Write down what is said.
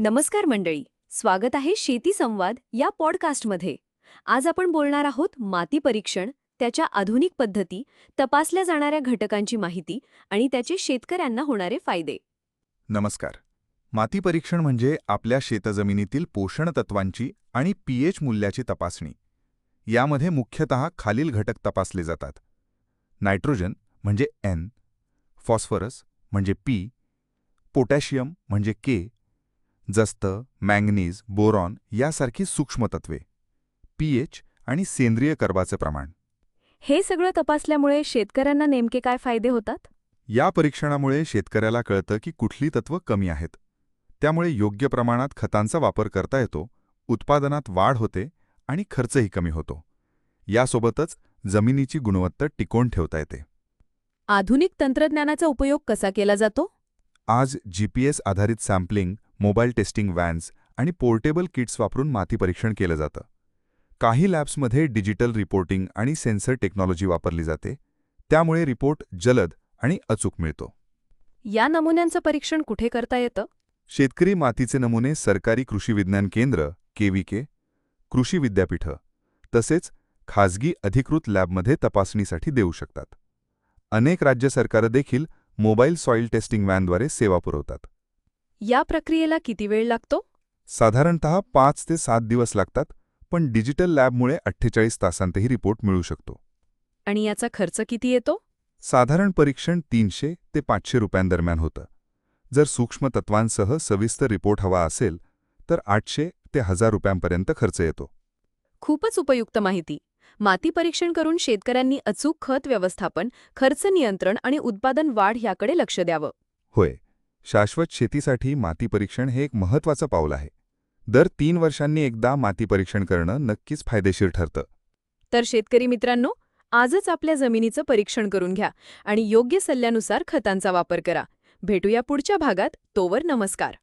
नमस्कार मंडळी स्वागत आहे शेती संवाद या पॉडकास्टमध्ये. आज आपण बोलणार आहोत माती परीक्षण त्याच्या आधुनिक पद्धती तपासल्या जाणाऱ्या घटकांची माहिती आणि त्याचे शेतकऱ्यांना होणारे फायदे. नमस्कार. माती परीक्षण म्हणजे आपल्या शेतजमिनीतील पोषण तत्वांची आणि पीएच मूल्याची तपासणी. यामध्ये मुख्यतः खालील घटक तपासले जातात. नायट्रोजन म्हणजे एन फॉस्फरस म्हणजे पी पोटॅशियम म्हणजे के जस्त मॅंगनीज बोरॉन यासारखी सूक्ष्मतत्वे पीएच आणि सेंद्रिय कर्बाचे प्रमाण. हे सगळं तपासल्यामुळे शेतकऱ्यांना नेमके काय फायदे होतात? या परीक्षणामुळे शेतकऱ्याला कळतं की कुठली तत्व कमी आहेत. त्यामुळे योग्य प्रमाणात खतांचा वापर करता येतो उत्पादनात वाढ होते आणि खर्चही कमी होतो. यासोबतच जमिनीची गुणवत्ता टिकवून ठेवता येते. आधुनिक तंत्रज्ञानाचा उपयोग कसा केला जातो? आज जीपीएस आधारित सॅम्पलिंग मोबाईल टेस्टिंग व्हॅन्स आणि पोर्टेबल किट्स वापरून माती परीक्षण केलं जातं. काही लॅब्समध्ये डिजिटल रिपोर्टिंग आणि सेन्सर टेक्नॉलॉजी वापरली जाते. त्यामुळे रिपोर्ट जलद आणि अचूक मिळतो. या नमुन्यांचं परीक्षण कुठे करता येतं? शेतकरी मातीचे नमुने सरकारी कृषी विज्ञान केंद्र केव्हीके कृषी विद्यापीठं तसेच खाजगी अधिकृत लॅबमध्ये तपासणीसाठी देऊ शकतात. अनेक राज्य सरकारं देखील मोबाईल सॉईल टेस्टिंग व्हॅनद्वारे सेवा पुरवतात. या प्रक्रियेला किती वेळ लागतो? साधारणतः पाच ते सात दिवस लागतात पण डिजिटल लॅबमुळे अठ्ठेचाळीस तासांतही रिपोर्ट मिळू शकतो. आणि याचा खर्च किती येतो? साधारण परीक्षण तीनशे ते पाचशे रुपयांदरम्यान होतं. जर सूक्ष्म तत्वांसह सविस्तर रिपोर्ट हवा असेल तर आठशे ते हजार रुपयांपर्यंत खर्च येतो. खूपच उपयुक्त माहिती. माती परीक्षण करून शेतकऱ्यांनी अचूक खत व्यवस्थापन खर्च नियंत्रण आणि उत्पादन वाढ याकडे लक्ष द्यावं. होय. शाश्वत शेतीसाठी माती परीक्षण हे एक महत्त्वाचं पाऊल आहे. दर तीन वर्षांनी एकदा माती परीक्षण करणं नक्कीच फायदेशीर ठरतं. तर शेतकरी मित्रांनो आजच आपल्या जमिनीचं परीक्षण करून घ्या आणि योग्य सल्ल्यानुसार खतांचा वापर करा. भेटूया पुढच्या भागात. तोवर नमस्कार.